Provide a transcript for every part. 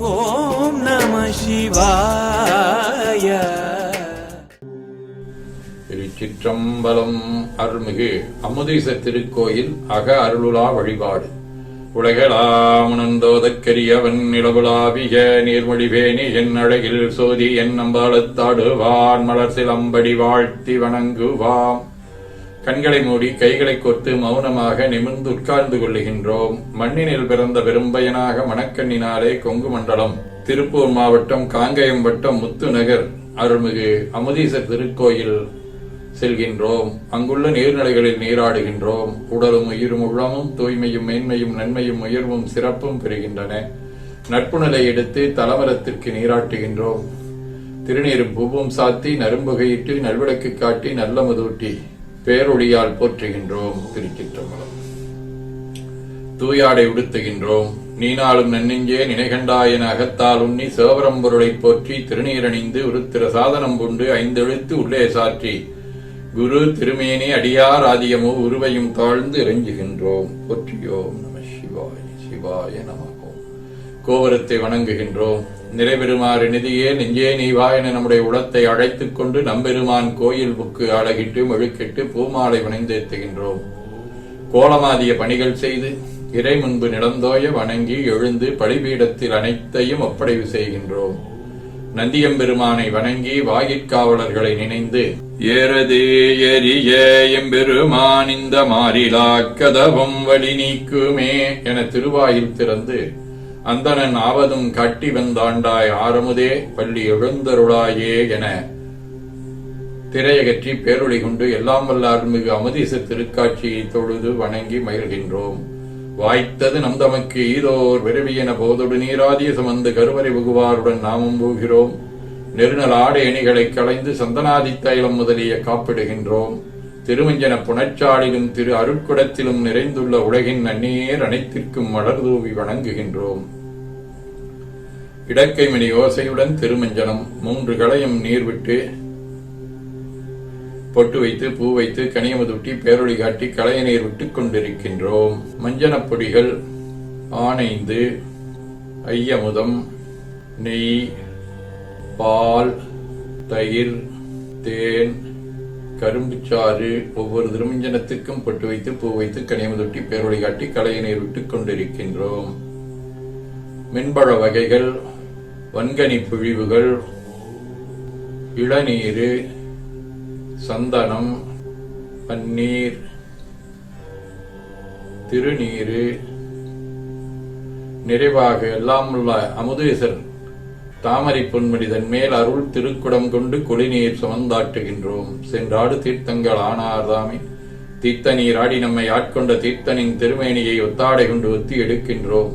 ஓம் நம சிவாய. திருச்சிற்றம்பலம் அருள்மிகு அமுதீச திருக்கோயில் அக அருளுலா வழிபாடு. உலகளாமுணந்தோதற்கரியவன் நிலவுலாவிய நீர்மொழிவேணி என் அழகில் சோதி என் நம்பாளத்தாடுவான் மலர் சிலம்படி வாழ்த்தி வணங்குவாம். கண்களை மூடி கைகளை கோர்த்து மௌனமாக நிமிர்ந்து உட்கார்ந்து கொள்ளுகின்றோம். மண்ணினில் பிறந்த பெரும்பயனாக மணக்கண்ணினாலே கொங்கு மண்டலம். திருப்பூர் மாவட்டம் காங்கயம் வட்டம் முத்துநகர் அருள்மிகு அமுதீசர் திருக்கோயில் செல்கின்றோம். அங்குள்ள நீர்நிலைகளில் நீராடுகின்றோம். உடலும் உயிரும் உள்ளமும் தூய்மையும் மேன்மையும் நன்மையும் உயர்வும் சிறப்பும் பெறுகின்றன. நட்பு நிலை எடுத்து தலமரத்திற்கு நீராட்டுகின்றோம். திருநீரும் பூவும் சாத்தி நரும்புகையிட்டு நல்விளக்கு காட்டி நல்ல முதூட்டி. பேரொழியால் போற்றுகின்றோம் திருச்சிற்றம்பலம். தூயாடை உடுத்துகின்றோம் நீனாலும் நன்னெஞ்சே நினைகண்டாய் என அகத்தால் உண்ணி சிவபரம்பொருளைப் போற்றி திருநீரணிந்து உருத்திர சாதனம் கொண்டு ஐந்தெழுத்து உள்ளே சாற்றி குரு திருமேனி அடியார் ஆதியமோ உருவையும் தாழ்ந்து இறைஞ்சுகின்றோம் போற்றியோம் நம சிவாய சிவாய நமகோம் கோபுரத்தை வணங்குகின்றோம். நிறைபெருமாறு நிதியே நெஞ்சே நீவா என நம்முடைய உளத்தை அழைத்துக் கொண்டு நம்பெருமான் கோயில் புக்கு அழகிட்டு மெழுக்கிட்டு பூமாலை வணைந்தேத்துகின்றோம் கோலமாதிய பணிகள் செய்து இறை முன்பு நிலந்தோய வணங்கி எழுந்து பழிபீடத்தில் அனைத்தையும் ஒப்படைவு செய்கின்றோம். நந்தியம்பெருமானை வணங்கி வாயிற்காவலர்களை நினைந்து ஏறது எரிய எம்பெருமான் இந்த மாறிலா கதவம் வழி நீக்குமே என திருவாயில் திறந்து அந்தணன் ஆவதும் காட்டி வந்தாண்டாய் ஆரமுதே பள்ளி எழுந்தருளாயே என. திரையகற்றி பேரொழி கொண்டு எல்லாம் வல்ல அருள்மிகு அமதீச திருக்காட்சியை தொழுது வணங்கி மகிழ்கின்றோம் வாய்த்தது நம் தமக்கு ஈதோர் விரவியன போதொடு நீராதிய சுமந்து கருவறை புகுவாருடன் நாமும் போகிறோம். நெருநல் ஆடை அணிகளை களைந்து சந்தனாதி தைலம் முதலிய காப்பிடுகின்றோம். திருமஞ்சன புனச்சாலிலும் திரு அருட்குடத்திலும் நிறைந்துள்ள உலகின் நன்னீர் அனைத்திற்கும் மலர் தூவி வணங்குகின்றோம். இடக்கைமணி ஓசையுடன் திருமஞ்சனம் மூன்று களையும் நீர் விட்டு பொட்டு வைத்து பூ வைத்து கனியமுதுட்டி பேரொழி காட்டி களைய நீர் விட்டுக் கொண்டிருக்கின்றோம். மஞ்சனப் பொடிகள் ஆனைந்து ஐயமுதம் நெய் பால் தயிர் தேன் கரும்புச்சாறு ஒவ்வொரு திருமஞ்சனத்துக்கும் பொட்டு வைத்து பூ வைத்து கனியமுதுட்டி பேரொழி காட்டி களைய நீர் விட்டுக் கொண்டிருக்கின்றோம். மின்பழ வகைகள் வன்கனி பிழிவுகள் இளநீரு சந்தனம் பன்னீர் திருநீரு நிறைவாக எல்லாம் உள்ள அமுதேசர் தாமரை பொன்மனிதன் மேல் அருள் திருக்குடம் கொண்டு குளிநீர் சுமந்தாட்டுகின்றோம். சென்றாடு தீர்த்தங்கள் ஆனார்தாமே. தீர்த்த நீராடி நம்மை ஆட்கொண்ட தீர்த்தனின் திருமேனியை ஒத்தாடை கொண்டு ஒத்தி எடுக்கின்றோம்.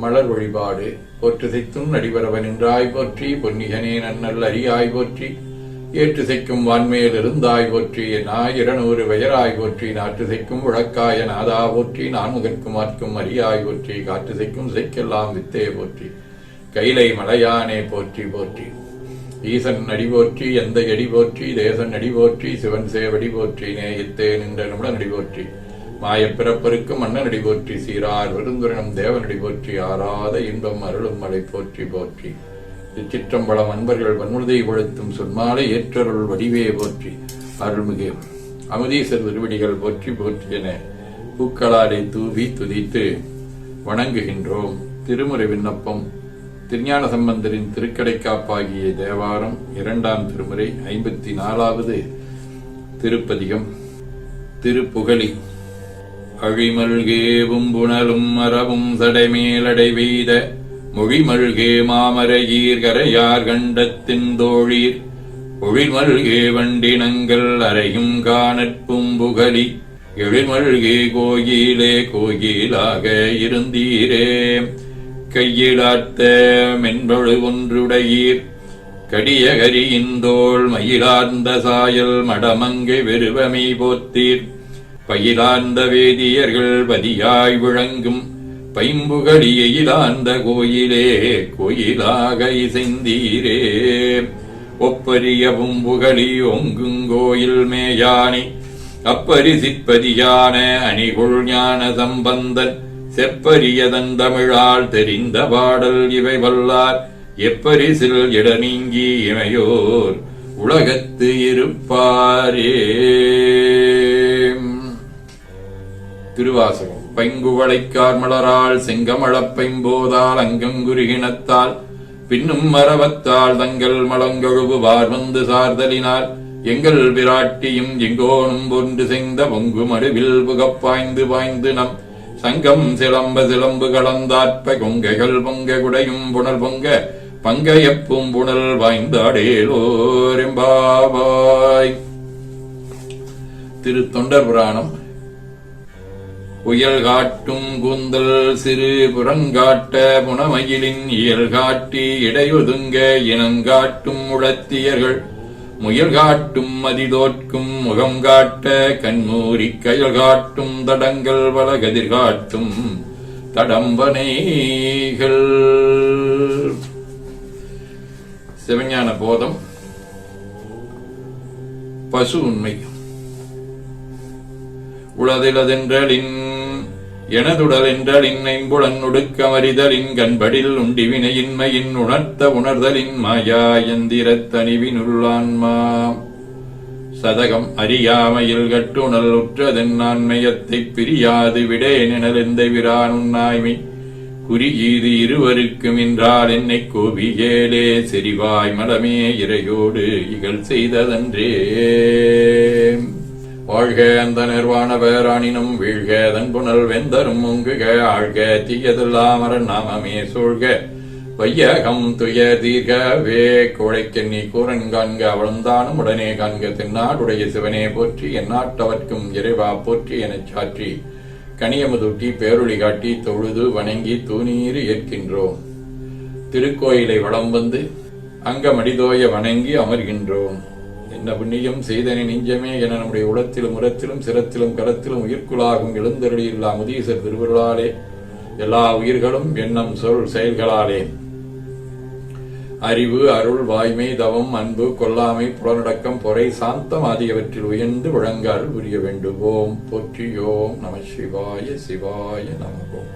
மலர் வழிபாடு போற்றுதைத்தும் நடிபரவன் நின்றாய் போற்றி பொன்னிகனே நன்னல் அரியாய் போற்றி ஏற்று ஏற்றுசைக்கும் வான்மேல் இருந்தாய் போற்றி நாய் இருநூறு வயராய் போற்றி நாற்றுசைக்கும் உழக்காய நாதா போற்றி நான்முகற்கும் ஆற்கும் அரியாய் போற்றி காற்றுசைக்கும் செய்க்கெல்லாம் வித்தே போற்றி கைலை மலையானே போற்றி போற்றி. ஈசன் அடி போற்றி எந்த எடி போற்றி தேசன் அடி போற்றி சிவன் சேவடி போற்றி நேயத்தே நின்ற நிமிட நடி போற்றி. மாயப் பிறப்பருக்கும் மன்னன் போற்றி சீரார் விருந்துரனும் தேவனடி போற்றி ஆறாத இன்பம் அருளும் மலை போற்றி போற்றி. திருச்சிற்றம்பலம் அன்பர்கள் வன்முழுதை கொளுத்தும் சொன்மாலை ஏற்றருள் வடிவே போற்றி. அருள்மிகு அமுதீசர் திருவடிகள் போற்றி போற்றி என பூக்களாரை தூவி துதித்து வணங்குகின்றோம். திருமுறை விண்ணப்பம். திருஞான சம்பந்தரின் திருக்கடைக்காப்பாகிய தேவாரம் இரண்டாம் திருமுறை ஐம்பத்தி நாலாவது திருப்பதிகம். திருப்புகழி. அழிமல்கேவும் புனலும் மரபும் சடைமேலடை வெய்த மொழிமல்கே மாமரையீர் கரையார் கண்டத்தின் தோழீர். ஒழிமல்கே வண்டினங்கள் அறையும் காணற்பும் புகலி எழிமல்கே கோயிலே கோயிலாக இருந்தீரே. கையிலாத்த மென்பழு ஒன்றுடையீர். கடியகரியின் தோல் மயிலார்ந்த சாயல் மடமங்கை வெறுவமை போத்தீர். பயிலார்ந்த வேதியர்கள் பதியாய் விளங்கும் பைம்புகடியிலார்ந்த கோயிலே கோயிலாக இசைந்தீரே. ஒப்பரிய பும்புகளி ஒங்குங்கோயில் மேயானி அப்பரிசிப்பதியான அணிகுள் ஞான சம்பந்தன் செப்பரியதன் தமிழால் தெரிந்த பாடல் இவை வல்லார். எப்பரிசில் இட நீங்கி இமையோர் உலகத்து இருப்பாரே. திருவாசகம். பைங்குவளைக்கார் மலரால் செங்கமழப்பைம்போதால் அங்கங்குருகினத்தால் பின்னும் மரவத்தால் தங்கள் மலங்கொழுவுவார் வந்து சார்தலினார் எங்கள் பிராட்டியும் எங்கோனும் ஒன்று செய்த பொங்கு மடுவில் புகப்பாய்ந்து பாய்ந்து நம் சங்கம் சிலம்ப சிலம்பு கலந்தாற்ப கொங்கைகள் பொங்க குடையும் புனல் பொங்க பங்கையப்பும் புனல் வாய்ந்தாடேலோரெம்பாவாய் திரு தொண்டர் புராணம் புயல் காட்டும் கூந்தல் சிறு புறங்காட்ட புனமயிலின் இயல் காட்டி இடையொதுங்க இனங்காட்டும் உளத்தியர்கள். முயல் காட்டும் மதிதோற்கும் முகம் காட்ட கண்மூரி கயல் காட்டும் தடங்கள் பல கதிர் காட்டும் தடம்பனைகள். சிவஞான போதம். பசு உண்மை. உளதிலதென்றலின் எனதுடல் என்றால் இன்னைம்புடன் ஒடுக்கமறிதலின் கண்படில் உண்டிவினையின்மையின் உணர்த்த உணர்தலின் மாயா எந்திரத் தனிவினுள்ளான்மா சதகம் அறியாமையில் கட்டுணல் உற்றதென் ஆண்மையத்தைப் பிரியாது விடேனெனலெந்த விரானுண்ணாய்மை குறியீது இருவருக்கும் என்றால் என்னை கோபியேலே செறிவாய் மலமே இறையோடு இகழ் செய்ததன்றே. வாழ்க அந்த நிர்வாண பேராணினும் வீழ்க அதன் புனல் வெந்தரும் முங்குக ஆழ்க தீயதில்லாமரன் நாமமே சூழ்க. வையகம் துய தீர்கவே கோழைக்கெண்ணி கூரன் காண்க அவளந்தானும் உடனே காண்க தென்னாடுடைய சிவனே போற்றி எந்நாட்டவர்க்கும் இறைவா போற்றி எனச் சாற்றி. கனியமுதூட்டி பேரொளி காட்டி தொழுது வணங்கி தூணீறு ஏற்கின்றோம். திருக்கோயிலை வளம் வந்து அங்கமடிதோய வணங்கி அமர்கின்றோம். என்ன புண்ணியம் செய்தனை நெஞ்சமே என நம்முடைய உளத்திலும் உரத்திலும் சிரத்திலும் கரத்திலும் உயிர்க்குளாகும் எழுந்தருளியில்லா முதீசர் திருவருளாலே. எல்லா உயிர்களும் எண்ணம் சொல் செயல்களாலே. அறிவு அருள் வாய்மை தவம் அன்பு கொல்லாமை புலனடக்கம் பொறை சாந்தம் ஆகியவற்றில் உயர்ந்து விளங்க அருள் புரிய வேண்டுவோம். போற்றியோம் நம சிவாய சிவாய நமகோம்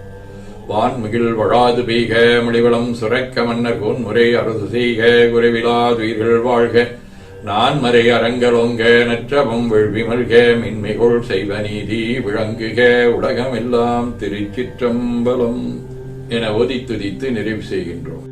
வான்மிகில் வழாது பெய்க முடிவளம் சுரக்க மன்னர் கோன்முறை அரசு செய்க குறைவிலாதுயிர்கள் வாழ்க. நான் மறை அரங்கலோங்க நற்றவம் விழ்விமல்க மின்மிகோள் செய்வ நீதி விளங்குக உலகமெல்லாம் திருச்சிற்றம்பலம் என ஒதித்துதித்து நிறைவு செய்கின்றோம்.